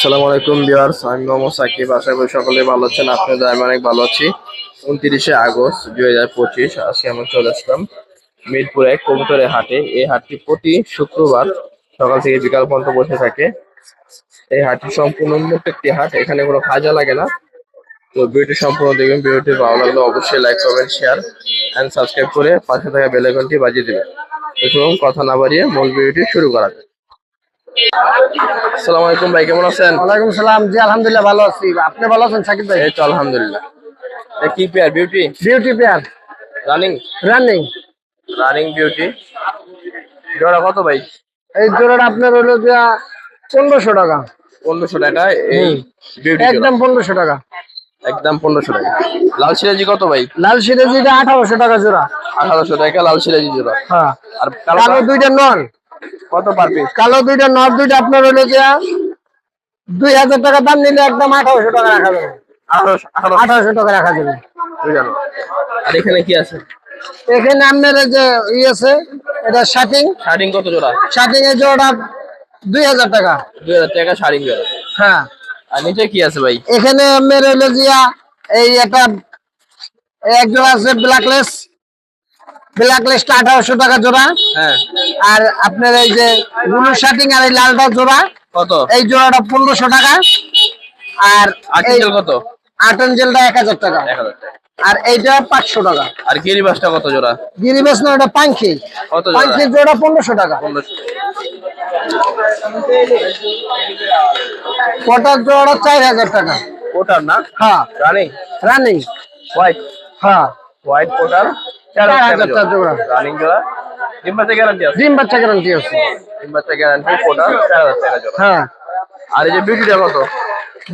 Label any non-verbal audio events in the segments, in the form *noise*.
আসসালামু আলাইকুম বিয়ার্স আমি মোহাম্মদ সাকিব। আশা করি সকলে ভালো আছেন। আপনাদের আমি অনেক ভালো আছি। উনত্রিশে আগস্ট দুই হাজার পঁচিশ, আজকে আমরা চলে আসলাম মিরপুর কবুতরের হাটে। এই হাটটি প্রতি শুক্রবার সকাল থেকে বিকাল পর্যন্ত বসে থাকে। এই হাটটি সম্পূর্ণ উন্মুক্ত একটি হাট। এখানে কোনো খাজা লাগে না। তো ভিডিওটি সম্পূর্ণ দেখবেন। ভিডিওটি ভালো লাগলে অবশ্যই like, comment, share and subscribe করে পাশে থাকা বেল আইকনটি বাজিয়ে দেবেন। চলুন কথা না বাড়িয়ে মূল ভিডিওটি শুরু করা যাক। আসসালামু আলাইকুম ভাই কেমন আছেন? ওয়ালাইকুম সালাম। জি আলহামদুলিল্লাহ ভালো আছি। আপনি ভালো আছেন সাকিব ভাই? এই তো আলহামদুলিল্লাহ। কি pair beauty beauty pair running running running beauty জোড়া কত ভাই? এই জোড়াটা আপনার হলো যে পনেরোশো টাকা। পনেরোশো টাকা এই বিউটি একদম পনেরোশো টাকা। একদম পনেরোশো টাকা। লাল সিরাজি কত ভাই? লাল সিরাজিটা আঠারোশো টাকা জোড়া। আঠারোশো টাকা লাল সিরাজি জোড়া। হ্যাঁ। আর কালো দুইটা নর কত পার পিস কালো দুইটা নর দুইটা আপনার হলো যে দুই হাজার টাকা দাম নিলে একদম আঠারোশো টাকা রাখা যাবে। আঠারোশো আঠারোশো। আঠারোশো টাকা রাখা যাবে। বুঝানো আর এখানে কি আছে? এখানে আপনার যে ই আছে এটা শার্টিং শার্টিং কত জোড়া? শার্টিং এর জোড়াটা দুই হাজার টাকা। দুই হাজার টাকা শার্টিং জোড়া। হ্যাঁ। আর নিচে কি আছে ভাই? এখানে এই একটা এক জোড়া আছে ব্ল্যাকলেস ব্ল্যাকলেসটা আঠারোশো টাকা জোড়া। হ্যাঁ। আর আপনার এই যে ব্লু শার্টিং আর এই লালটা জোড়া কত? এই জোড়াটা পনেরোশো টাকা। আর কত? আটন জেলটা এক হাজার টাকা। আর এইটা পাঁচশো টাকা। আর গিরিবাসটা কত জোড়া? গিরিবেশ না ওটা পাঙ্খি। পাঙ্খির জোড়া? পনেরোশো টাকা। কটার জোড়া চার হাজার টাকা। কোটার না? হ্যাঁ। রানিং? রানিং। হোয়াইট হ্যাঁ। হোয়াইট কোটার হাজার টাকা টাকা জোড়া। রানিং জোড়া। গ্যারান্টি আছে? ডিম বাচ্চা গ্যারান্টি আছে। ডিম্বাতে গ্যারান্টি কোটার চার হাজার টাকা জোড়া। হ্যাঁ। আর এই যে বিউটিটা কত?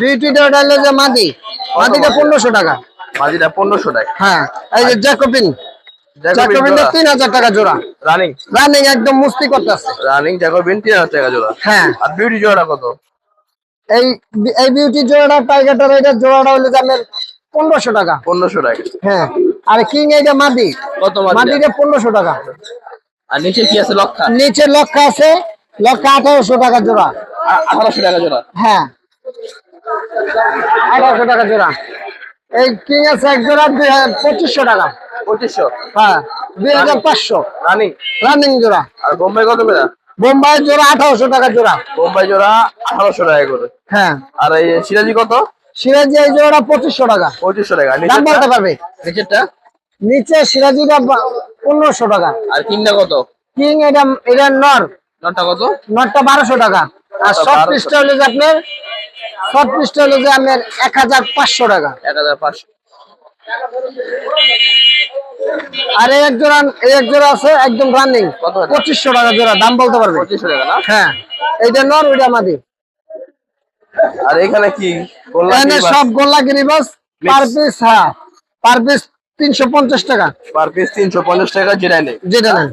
বিউটিটা যে মাদি। মাদিটা পনেরোশো টাকা। পনেরোশো টাকা। হ্যাঁ। এই যে জ্যাকোবিন জ্যাকোবিনটা তিন হাজার টাকা জোড়া। রানিং রানিং একদম মুস্তি করতেছে রানিং জ্যাকোবিন তিন হাজার টাকা জোড়া। হ্যাঁ। আর বিউটি জোড়া কত? এই এই বিউটি জোড়াটা টাইগারটার এটা জোড়াটা হলো পনেরোশো টাকা। পনেরোশো টাকা। হ্যাঁ। আর কিং এইটা মাদি। কত মাদিটা পনেরোশো টাকা। আর নিচে কি আছে লক্ষা? নিচে লক্ষা আছে লক্ষা আঠারোশো টাকা জোড়া। আঠারোশো টাকা জোড়া? হ্যাঁ। আঠারোশো টাকা জোড়া। এই কিং আছে এক জোড়া দুই হাজার পঁচিশশো টাকা। পঁচিশশো? হ্যাঁ দুই হাজার পাঁচশো। রানিং? রানিং জোড়া। আর বোম্বাই কত মেরা বোম্বাই জোড়া আঠারোশো টাকা জোড়া। বোম্বাই জোড়া আঠারোশো টাকা করে। হ্যাঁ। আর এই সিরাজি কত? সিরাজি এই জোড়া পঁচিশশো টাকা। পঁচিশশো টাকা। দাম বলতে পারবে? নিচেরটা? নিচে সিরাজিটা পনেরোশো টাকা। আর কিংটা কত? কিং এটা এটা নর। কত? বারোশো টাকা। আর 1200 পিসটা হলো যে আপনার শর্ট পিসটা হলো যে আপনার এক হাজার পাঁচশো টাকা। এক হাজার পাঁচশো। আর এক জোড়া এক জোড়া আছে একদম রানিং পঁচিশশো টাকা জোড়া দাম বলতে পারবে? পঁচিশশো টাকা হ্যাঁ। এইটা নর ওইটা মাদি। *laughs* আর এখানে কি? এখানে সব গোল্লা গিরিবাস পার পিস হ্যাঁ পার পিস তিনশো পঞ্চাশ টাকা। পার পিস তিনশো পঞ্চাশ টাকা যেটা নেই। যেটা নেন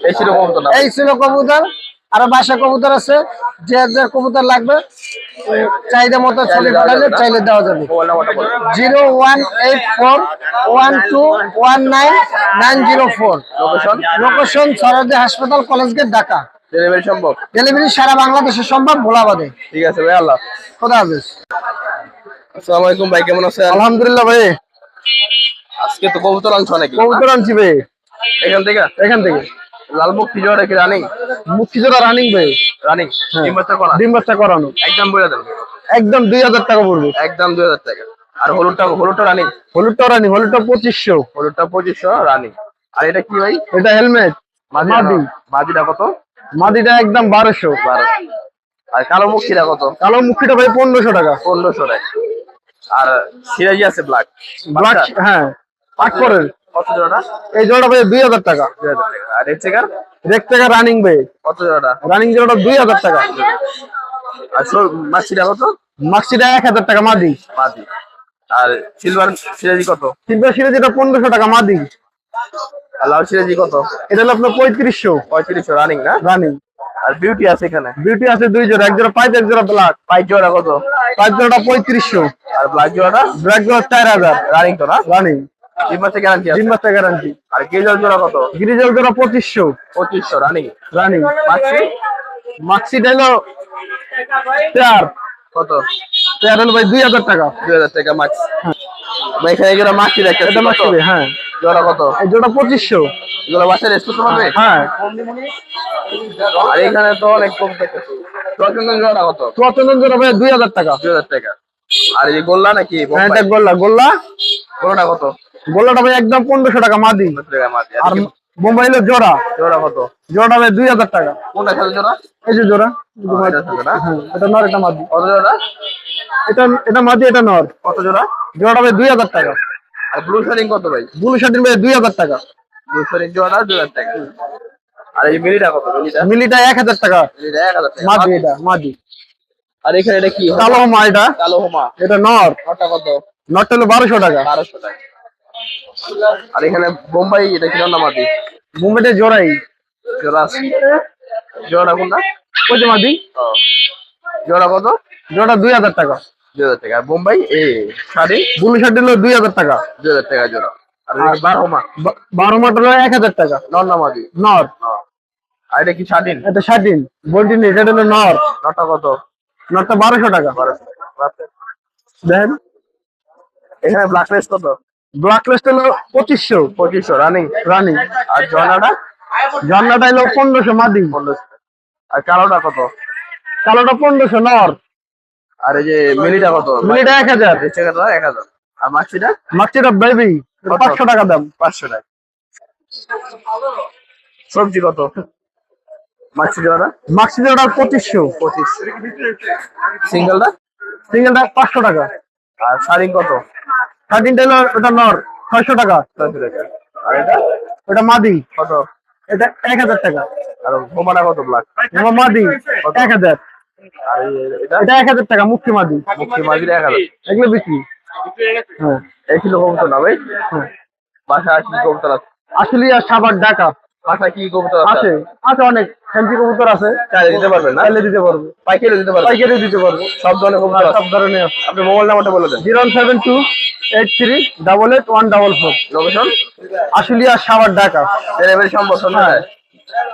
এই ছিল এই ছিল কবুতর। আর বাসা কবুতর আছে। যে যে কবুতর লাগবে চাহিদা মতো ছবি পাঠালে চাইলে দেওয়া যাবে। Zero one eight four one two one nine nine zero four. Location location সরদে হাসপাতাল কলেজ গেট ঢাকা। ডেলিভারি সম্ভব? ডেলিভারি সারা বাংলাদেশে সম্ভব ভোলাবাদে। ঠিক আছে ভাই আল্লাহ খোদা হাফিজ। আসসালামু আলাইকুম ভাই কেমন আছেন? আলহামদুলিল্লাহ ভাই। আজকে তো কবুতর আনছো নাকি? কবুতর আনছি ভাই। এখান থেকে? এখান থেকে। লালমুখ কি জোড়া কি রানিং? মুক্তিযোদ্ধা রানিং ভাই? রানিং? ডিম বাচ্চা করা? ডিম বাচ্চা করানো। একদম বলে দেন। একদম দুই হাজার টাকা পড়বে। একদম দুই হাজার টাকা। আর হলুদটা হলুদটা রানিং? হলুদটা রানিং হলুদটা পঁচিশশো। হলুদটা পঁচিশশো রানিং। আর এটা কি ভাই? এটা হেলমেট। মাদি। মাদিটা কত? মাদিটা একদম বারোশো। বারো। আর কালো মুখিটা কত? কালো মুখিটা ভাই পনেরোশো টাকা। পনেরোশো টাকা। আর সিরাজি আছে ব্ল্যাক? ব্ল্যাক হ্যাঁ। পাট করেন। কত জোড়াটা? এই জোড়াটা ভাই দুই হাজার টাকা। দুই হাজার আর রানিং ভাই। কত জোড়াটা? রানিং জোড়াটা দুই হাজার টাকা। আর কত? মাক্সিটা এক হাজার টাকা মাদি। মাদি। আর সিলভার সিরাজি কত? সিলভার পনেরোশো টাকা মাদি। লাল সিরাজি কত? এটা হলো আপনার পঁয়ত্রিশশো। পঁয়ত্রিশশো রানিং না? রানিং আর বিউটি আছে এখানে? বিউটি আছে দুই জোড়া এক জোড়া পাইপ এক জোড়া ব্ল্যাক পাইপ জোড়া কত? পাইপ জোড়াটা পঁয়ত্রিশশো। আর ব্ল্যাক জোড়াটা? ব্ল্যাক জোড়া চার হাজার। রানিং তো না? রানিং তিন মাসে গ্যারান্টি তিন বাচ্চা গ্যারান্টি আর গেজল জোড়া কত? গিরিজল জোড়া পঁচিশশো। পঁচিশশো রানিং রানিং মাছি মাক্সিটা হলো পেয়ার কত? পেয়ার হলো ভাই দুই হাজার টাকা। দুই হাজার টাকা মাছ ভাই এখানে এগুলো মাছি দেখতে এটা মাছি হ্যাঁ। জোড়া কত? জোড়া হ্যাঁ। আর এখানে তো অনেক কম দেখতেছি জোড়া কত? জোড়া ভাই দুই হাজার টাকা। দুই হাজার টাকা। আর এই গোল্লা নাকি? হ্যাঁ এটা গোল্লা গোল্লা। গোল্লাটা কত? গোল্লাটা ভাই একদম পনেরোশো টাকা মাদি। পনেরোশো টাকা মাদি। আর মোবাইলের জোড়া। জোড়া কত? জোড়াটা ভাই দুই হাজার টাকা। কোনটা সাথে জোড়া? এই যে জোড়া। এটা হ্যাঁ এটা নর এটা মাদি। কত জোড়া? এটা এটা মাদি এটা নর। কত জোড়া? জোড়াটা ভাই দুই হাজার টাকা। আর ব্লু শার্টিং কত ভাই? ব্লু শার্টিন ভাই দুই হাজার টাকা। ব্লু শার্টিং জোড়া দুই হাজার টাকা। আর এই মিলিটা কত? মিলিটা? মিলিটা এক হাজার টাকা। মিলিটা এক হাজার টাকা। মাদি এটা মাদি। আর এখানে এটা কি কালো মা এটা। কালো হোমা। এটা নর। নটা কত? নরটা হলো বারোশো টাকা। বারোশো টাকা। আর এখানে বোম্বাই এটা কি রান্না মাটি মুম্বাইতে জোড়াই। জোড়া আছে। জোড়া কোনটা? ওই যে মাদি জোড়া কত? জোড়া দুই হাজার টাকা। দুই হাজার টাকা। বোম্বাই? এ শাড়ি? ব্লু শার্টিন হলো দুই হাজার টাকা। দুই হাজার টাকা জোড়া। আর বার বারো মাটা হলো এক হাজার টাকা। নন্না মাটি নর। আর এটা কি স্বাধীন? এটা শার্টিন বলটিন এটা হলো নর। নটা কত? নরটা বারোশো টাকা। বারোশো। টাকা। দেখেন এখানে ব্ল্যাক রেস কত? ব্ল্যাক লিস্ট হলো পঁচিশশো। পঁচিশশো রানিং রানি আর জনাটা ঝর্ণাটা হলো পনেরোশো মাদি। পনেরোশো। আর কালোটা কত? কালোটা পনেরোশো নর আর এই যে মিলিটা কত? মিলিটা এক হাজার। এক হাজার। আর মাছিটা বেবি পাঁচশো টাকা দাম। পাঁচশো টাকা। সবজি কত? মাছি জোড়া মাক্সি ওটা পঁচিশশো। পঁচিশ সিঙ্গেলটা? সিঙ্গেলটা পাঁচশো টাকা। আর শাড়ি কত? হলো ওটা নর ছয়শো টাকা। ছয়শো টাকা। আর এটা? ওটা মাদি। কত? এটা এক হাজার টাকা। আর ঘোমাটা কত ব্ল্যাক ঘোমা মাদি এক হাজার। আর এটা? এটা এক হাজার টাকা মুক্তি মাদি। মুক্তি মাঝির এক হাজার। এগুলো বিক্রি। হ্যাঁ। এই ছিল কবুতর না ভাই? বাসা বাসায় কি কবুতর আসলে আর সাবার ডাকা কি কবুতর আছে? আছে অনেক। ফ্যান্সি কবুতর আছে। চাইলে দিতে পারবেন না? চাইলে দিতে পারব। পাইকারি দিতে পারবেন? পাইকারি দিতে পারব। সব ধরনের কবুতর সব ধরনের আছে। আপনি মোবাইল নাম্বারটা বলে দেন। Zero seven two eight three double eight one double four. Location? Ashulia Dhaka. Delivery সম্ভব না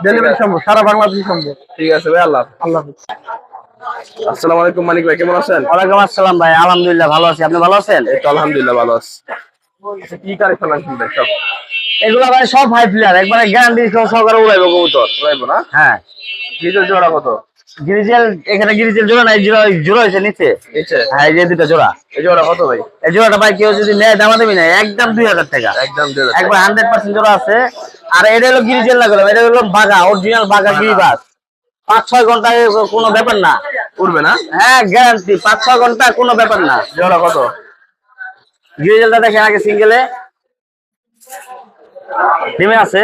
ডেলিভারি সম্ভব সারা বাংলাদেশ সম্ভব। ঠিক আছে ভাই আল্লাহ আল্লাহ আসসালামু আলাইকুম মানিক ভাই কেমন আছেন? ওয়ালাইকুম আসসালাম ভাই আলহামদুলিল্লাহ ভালো আছি। আপনি ভালো আছেন? এই তো আলহামদুলিল্লাহ ভালো আছি। আচ্ছা, কি কালেকশন আনছেন ভাই সব? এগুলো ভাই সব হাই প্লেয়ার একবারে গ্যারান্টি সহকারে উড়াইবো কবুতর। রাইবো না? হ্যাঁ। জোড়া কত? গিরিজেল এখানে গিরিজেল জোড়া নাই জোড়া জোড়া হয়েছে নিচে। নিচে? হ্যাঁ এই যে দুটো জোড়া। এই জোড়া কত ভাই? এই জোড়াটা ভাই কেউ যদি নেয় দামা দেবি না একদম দুই হাজার টাকা। একদম দুই হাজার একবার হান্ড্রেড পার্সেন্ট জোড়া আছে। আর এটা হলো গিরিজেল না এটা হলো বাঘা অরিজিনাল বাঘা গিরিবাস পাঁচ ছয় ঘন্টায় কোনো ব্যাপার না। উঠবে না? হ্যাঁ গ্যারান্টি পাঁচ ছয় ঘণ্টা কোনো ব্যাপার না। জোড়া কত? গিরিজেলটা দেখেন আগে সিঙ্গেলে ডিমে আছে?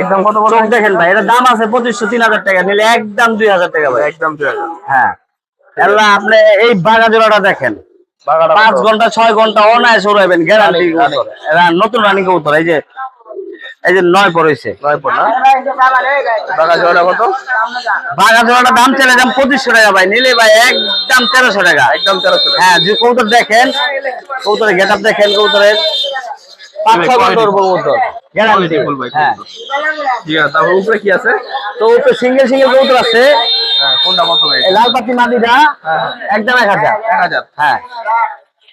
একদম কত বড়? চোখ দেখেন ভাই এটা দাম আছে পঁচিশশো তিন হাজার টাকা নিলে একদম দুই হাজার টাকা ভাই। একদম দুই হাজার। হ্যাঁ। আল্লাহ আপনি এই বাগা জোড়াটা দেখেন পাঁচ ঘণ্টা ছয় ঘণ্টা অনায়াস উড়াইবেন গ্যারান্টি রানিং, রানিং। নতুন রানিং কবুতর এই যে এই যে নয় পড়েছে নয় পর না? বাগা জোড়া কত? বাঘা জোড়াটা দাম চলে যাম পঁচিশশো টাকা ভাই। নিলে ভাই একদম তেরোশো টাকা। একদম তেরোশো হ্যাঁ যে কবুতর দেখেন কবুতরের গেট আপ দেখেন কবুতরের পাঁচ ছয় ঘণ্টা উড়বো কবুতর। গ্যারান্টি Quality full ভাই হ্যাঁ। ঠিক আছে তারপর উপরে কি আছে? তো উপরে সিঙ্গেল সিঙ্গেল কবুতর আছে। হ্যাঁ লাল পাতি মাদিটা একদম এক হাজার। এক হাজার। হ্যাঁ।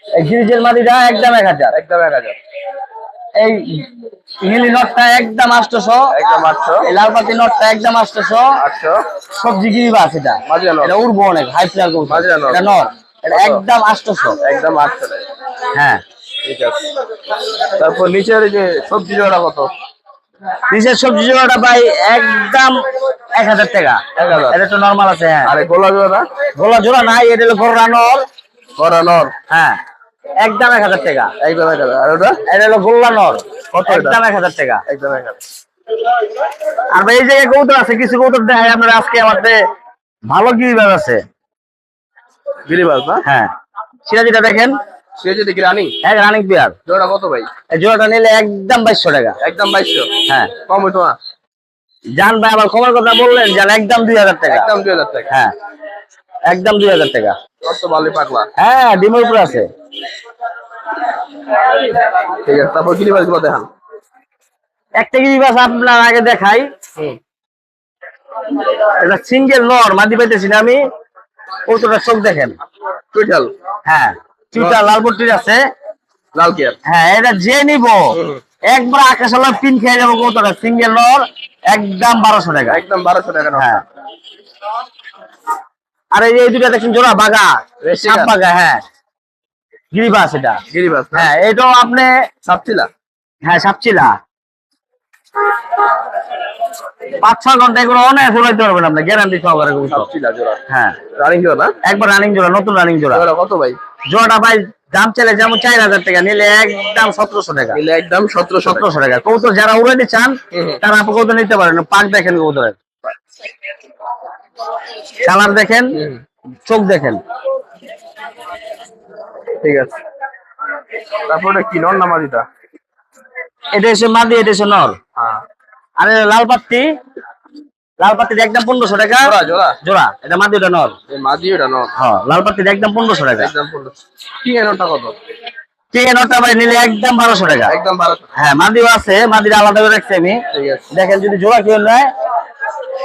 এই গিরিজেল মাদিটা একদম এক হাজার। একদম এক হাজার। এই নীলি নটটা একদম আটশোশো। একদম আটশো। এই লাল পাতি নটটা একদম আটশো। সবজি এটা? এটা অনেক হাই প্লেয়ার এটা নর এটা একদম আটশোশো। একদম আটশো। হ্যাঁ। ঠিক আছে। তারপর নিচের যে সবজি জোড়া কত? নিচের সবজি জোড়াটা ভাই একদম এক হাজার টাকা। এটা তো নর্মাল আছে হ্যাঁ। আর গোলা জোড়া গোলা জোড়া নাই এটা হলো হ্যাঁ। একদম এক হাজার টাকা। একদম এক হাজার। আর ওটা? এটা হলো গোল্লা নর। কত একদম এক হাজার টাকা। একদম এক হাজার। আর ভাই এই জায়গায় আছে কিছু দেখায় আপনার আজকে আমাদের। ভালো গিরিবাজ আছে। না? হ্যাঁ। দেখেন। সে যদি কি রানিং এক রানিং পেয়ার জোড়া কত ভাই? এই জোড়াটা নিলে একদম বাইশশো টাকা। একদম বাইশশো? হ্যাঁ। কম হইতো না? জান ভাই আবার খবর কথা বললেন জান একদম দুই হাজার টাকা। একদম দুই হাজার টাকা। হ্যাঁ। একদম দুই হাজার টাকা। কত ভালোই পাকলা হ্যাঁ ডিমের উপরে আছে। ঠিক আছে তারপর গিরিবাসগুলো দেখান। একটা গিরিবাস আপনার আগে দেখাই? এটা সিঙ্গেল নর মাদি পাইতেছি না আমি। কতটা চোখ দেখেন। টুইটাল হ্যাঁ চুটা লাল পট্টির আছে। লাল কেয়ার হ্যাঁ এটা যে নিব একবার আকাশ আল্লাহ পিন খেয়ে যাব কতটা সিঙ্গেল নর একদম বারোশো টাকা। একদম বারোশো টাকা হ্যাঁ। আর এই দুটা দেখছেন জোড়া বাগা বাগা হ্যাঁ। গিরিবাস এটা। গিরিবাস হ্যাঁ এটাও আপনি সাপচিলা? হ্যাঁ সাপচিলা। পাঁচ ছয় ঘণ্টা এগুলো অনেক ঘুরাইতে পারবেন আপনি গ্যারান্টি সহকারে সাপচিলা জোড়া। হ্যাঁ। রানিং জোড়া না? একবার রানিং জোড়া নতুন রানিং জোড়া। কত ভাই? জোড়াটা ভাই দাম চাইলে যেমন চার হাজার টাকা নিলে একদম সতেরোশো টাকা। মিলে একদম সতেরোশো সতেরোশো টাকা। কৌতর যারা উড়াইতে চান। তারা আপনি কৌতর নিতে পারেন। পাক দেখেন কৌতরের কালার দেখেন চোখ দেখেন। ঠিক আছে। তারপরে কি? এটা এসে মাদি এটা নর। হ্যাঁ। আর লাল পাত্তি লাল একদম পনেরোশো টাকা। জোড়া জোড়া? এটা মাদি ওটা নর। মাঝি ওটা হ্যাঁ লাল একদম পনেরোশো টাকা। একদম পনেরো কি কত? নিলে একদম বারোশো টাকা। একদম বারোশো হ্যাঁ মাদিও আছে মাদির আলাদা করে রাখছি আমি। দেখেন যদি জোড়া কেউ নেয়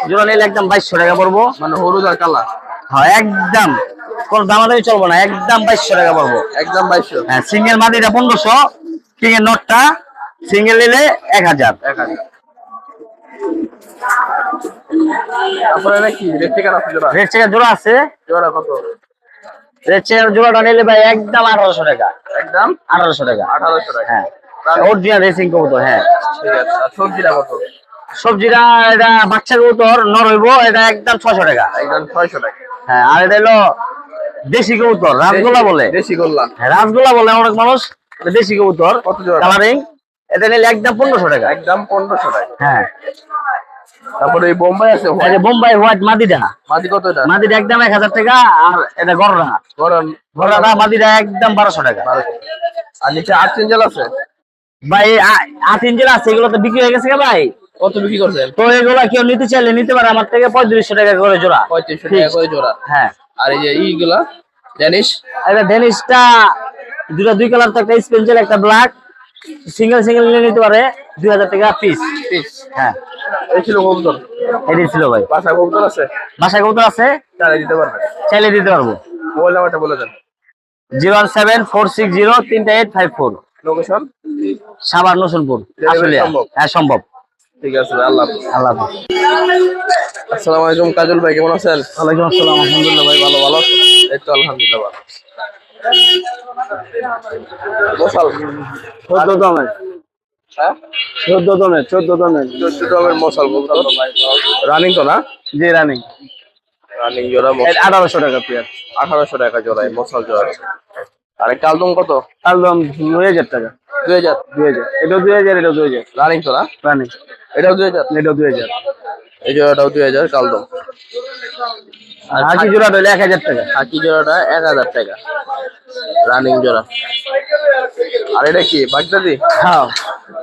জোড়া নিলে একদম বাইশশো টাকা পড়ব। মানে হলুদ আর কালা। হ্যাঁ একদম। কোন দামাদামি চলবো না একদম বাইশশো টাকা পড়ব। একদম বাইশশো। হ্যাঁ সিঙ্গেল মাদিটা পনেরোশো কিং এর নটটা সিঙ্গেল নিলে এক হাজার। এক হাজার। রেড চিকেন আছে জোড়া? রেড চেকার জোড়া আছে। জোড়া কত? রেড চেকার জোড়াটা নিলে ভাই একদম আঠারোশো টাকা। একদম? আঠারোশো টাকা। আঠারোশো টাকা। হ্যাঁ অরিজিনাল রেসিং কবুতর হ্যাঁ। আর সবজিটা কত? সবজিটা এটা বাচ্চা কবুতর নর হইব এটা একদম ছশো টাকা। একদম ছয়শো টাকা। হ্যাঁ আর এটা হলো দেশি কবুতর রাসগোল্লা বলে। দেশি গোল্লা। হ্যাঁ, রাসগোল্লা বলে অনেক মানুষ দেশি কবুতর। কালারিং এটা নিলে একদম পনেরোশো টাকা। একদম পনেরোশো টাকা। হ্যাঁ। তারপরে এই বোম্বাই আছে বোম্বাই হোয়াইট মাদিটা মাটি কত মাদিটা একদম এক হাজার টাকা আর এটা গররা। গরম। মাদিটা একদম বারোশো টাকা। আর নিচে আট চেঞ্জেল আছে? ভাই আট আছে এগুলো তো বিক্রি হয়ে গেছে ভাই। কত বিক্রি করছেন? তো এগুলা কেউ নিতে চাইলে নিতে পারে আমার থেকে পঁয়ত্রিশশো টাকা করে জোড়া। পঁয়ত্রিশশো টাকা করে জোড়া। হ্যাঁ। আর এই যে ইগুলা জানিস এটা ডেনিসটা দুটা দুই কালার তো একটা স্পেন্সেল একটা ব্ল্যাক সিঙ্গেল সিঙ্গেল নিয়ে নিতে পারে দুই হাজার টাকা পিস পিস হ্যাঁ। এই ছিল কবুতর? এটাই ছিল ভাই। বাসা কবুতর আছে? বাসায় কবুতর আছে? দিতে পারবে। চাইলে দিতে পারব। মোবাইল নাম্বারটা বলে দেন। Zero one seven four six zero তিনটা eight five four location Savar হ্যাঁ সম্ভব। ঠিক আছে আল্লাহ আল্লাহ আসসালামু আলাইকুম কাজল ভাই কেমন আছেন? ওয়ালাইকুম আসসালাম আলহামদুলিল্লাহ ভাই ভালো ভালো? এই তো আলহামদুলিল্লাহ ভালো। মশাল চোদ্দ দমের হ্যাঁ? চোদ্দ দমের চোদ্দ দমের চোদ্দ রকমের মশাল রানিং তো না? জি রানিং। রানিং জোড়া আঠারোশো টাকা পেয়ার। আঠারোশো টাকা জোড়ায় মশাল জোড়া। আরে কালদম কত? একদম দুই হাজার টাকা। দুই হাজার দুই হাজার। এটাও দুই হাজার এটাও দুই হাজার। রানিং তো না? রানিং এটাও দুই হাজার? এটাও দুই হাজার। এই জোড়াটাও দুই হাজার কালদম। হাকি এক হাজার টাকা। হাকি জোড়াটা এক হাজার টাকা। রানিং জোড়া। আর এটা কি বাগদাদি? হ্যাঁ।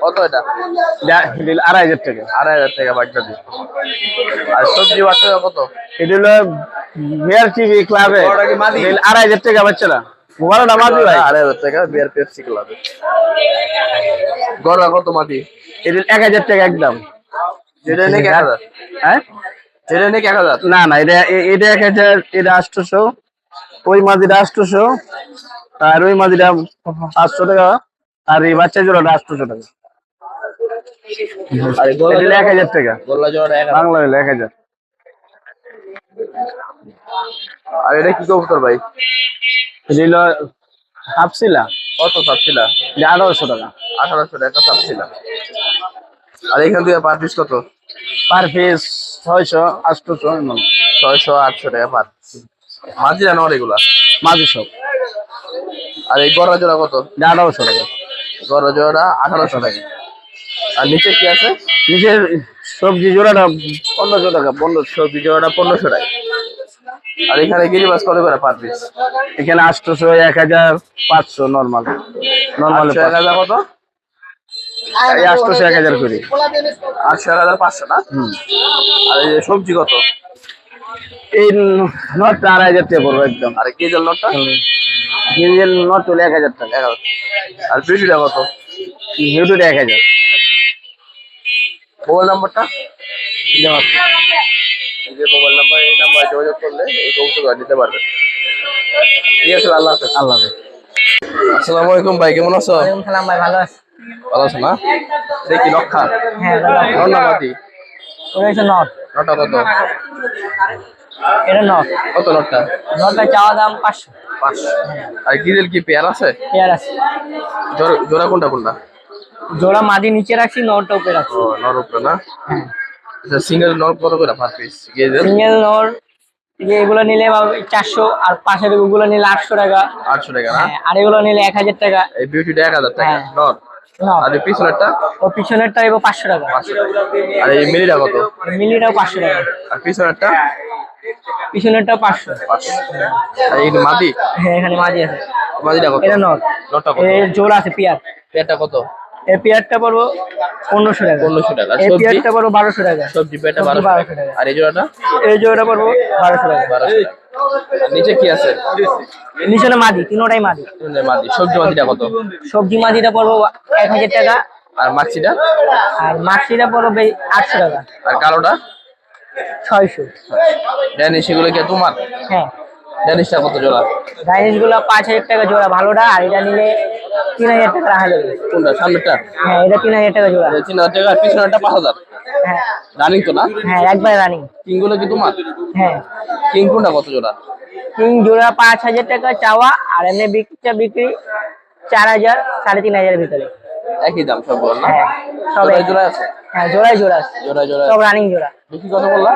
কত এটা? আড়াই হাজার টাকা। আড়াই হাজার টাকা বাগদাদি। আর সবজি কত? এটা হলো বিয়ার টিভি ক্লাবে আড়াই হাজার টাকা বাচ্চারা। মোবাইলটা মাদি ভাই। আড়াই হাজার টাকা বিয়ার পেপসি ক্লাবে গড়া কত মাটি। এটা হলো এক হাজার টাকা একদম। যেটা নাকি এক হাজার। হ্যাঁ? যেটা নাকি এক হাজার। না না এটা এটা এক হাজার এটা আটশোশো ওই মাদিটা আটশোশো আর ওই মাদিটা পাঁচশো টাকা। আর এই বাচ্চা জোড়াটা আটশোশো টাকা। আর গোল্লা এটা হলো এক হাজার। টাকা। গোল্লা এক হাজার। বাংলা হইল এক হাজার। আর এটা কি কবুতর ভাই? এটা হলো কত এটা আঠারোশো টাকা। আঠারোশো টাকা চাচ্ছিলা আর এখান থেকে পার পিস কত? পার পিস ছয়শো আটশোশো এমন। ছয়শো আটশো টাকা পার মাঝিরা নেওয়ার এগুলা? মাঝি সব। আর এই গড়া জোড়া কত? আঠারোশো টাকা। গড়া জোড়াটা আঠারোশো টাকা। আর নিচে কি আছে? নিচের সবজি জোড়াটা পনেরোশো টাকা পনেরোশো। সবজি জোড়াটা পনেরোশো টাকা। আর এখানে গিরিবাস কত করে পার পিস এখানে আটশোশো এক হাজার পাঁচশো নর্মাল নর্মাল এক হাজার কত? আটশোশো এক হাজার করি। আটশো এক হাজার পাঁচশো না? হুম। আর এই সবজি কত? এই নটটা আড়াই হাজার টাকা পড়ব একদম। আর কেজেল নোটটা? হিন্দির নট হলে এক হাজার টাকা। আর পিসিটা কত? হিউটুটা এক হাজার। মোবাইল নাম্বারটা? এই যে মোবাইল নাম্বার এই নাম্বারে যোগাযোগ করলে এই কবুতর দিতে পারবে। ঠিক আছে আল্লাহ হাফেজ। আল্লাহ হাফেজ। আসসালামু আলাইকুম ভাই কেমন আছো? ওয়ালাইকুম সালাম ভাই ভালো আছি। ভালো আছো না? দেখি লক্ষা হ্যাঁ ভালো ধন্যবাদী হচ্ছে নট নটা কত? এটা নট কত নটটা নটটা চাওয়া দাম পাঁচশো। পাঁচশো। আর গিরেল কি পেয়ার আছে? পেয়ার আছে। জোড়া কোনটা কোনটা? জোড়া মাদি নিচে রাখছি নটটা উপরে রাখছি। নর উপরে না? হ্যাঁ। আচ্ছা সিঙ্গেল নর কত করে পার পিস সিঙ্গেল নর যে এগুলো নিলে চারশো আর পাশের ওগুলো নিলে আটশো টাকা। আটশো টাকা না? হ্যাঁ, আর এগুলো নিলে এক হাজার টাকা। এই বিউটিটা এক হাজার টাকা? হ্যাঁ। নর? আর এই পিছনেরটা? ও পিছনেরটা এবার পাঁচশো টাকা। আর এই মিলিটা কত? মিলিটাও পাঁচশো টাকা। আর পিছনেরটা? পিছনেরটাও পাঁচশো। আর এই মাদি? হ্যাঁ এখানে মাঝি আছে। মাদিটা কত? এটা নট নটটা কত? জোড়া আছে পেয়ার। পেয়ারটা কত? এই পেয়ারটা পড়ব পনেরোশো টাকা। পনেরোশো টাকা। এই পেয়ারটা পড়ব বারোশো টাকা। সবজি পেয়ারটা বারোশো টাকা। আর এই জোড়াটা? এই জোড়াটা পড়ব বারোশো টাকা। বারোশো টাকা। নিচে কি আছে? নিচনে মাদি তিনোটাই মাদি। মাদি। সবজি মাদিটা কত? সবজি মাদিটা পড়ব এক হাজার টাকা। আর মাছিটা? আর মাছিটা পড়বে আটশো টাকা। আর কালোটা? ছয়শো। ড্যানিশ এগুলো কি তোমার? হ্যাঁ। ড্যানিশটা কত জোড়া? ডাইনিশগুলো পাঁচ হাজার টাকা জোড়া ভালোটা আর এটা নিলে তিন হাজার টাকা রাখা যাবে। কোনটা? সামনেরটা? হ্যাঁ এটা তিন হাজার টাকা জোড়া। তিন হাজার টাকা পিছনেরটা পাঁচ হাজার। হ্যাঁ। রানিং তো না? হ্যাঁ একবার রানিং কিংগুলো কি তোমার? হ্যাঁ। কিং কোনটা কত জোড়া? তিন জোড়া পাঁচ হাজার টাকা চাওয়া আর এমনি বিক্রিটা বিক্রি চার হাজার সাড়ে তিন হাজারের ভিতরে। একই দাম সবগুলো না? হ্যাঁ সব জোড়ায় এক- জোড়া আছে? হ্যাঁ জোড়াই জোড়া আছে। জোড়ায় জোড়া সব রানিং জোড়া। বিক্রি কত বললা?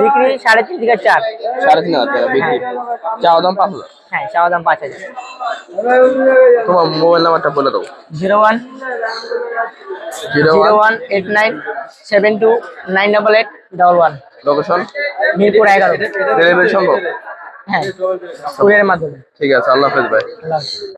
বিক্রি সাড়ে তিন থেকে চার। সাড়ে তিন হাজার টাকা বিক্রি। চাওয়া দাম পাঁচ হাজার? হ্যাঁ চাওয়া দাম পাঁচ হাজার। তোমার মোবাইল নাম্বারটা বলে দাও। Zero one zero one eight nine seven two nine double eight double one. Location? Mirpur এগারো। ডেলিভারি সম্ভব? হ্যাঁ কুরিয়ারের মাধ্যমে। ঠিক আছে আল্লাহ হাফেজ ভাই।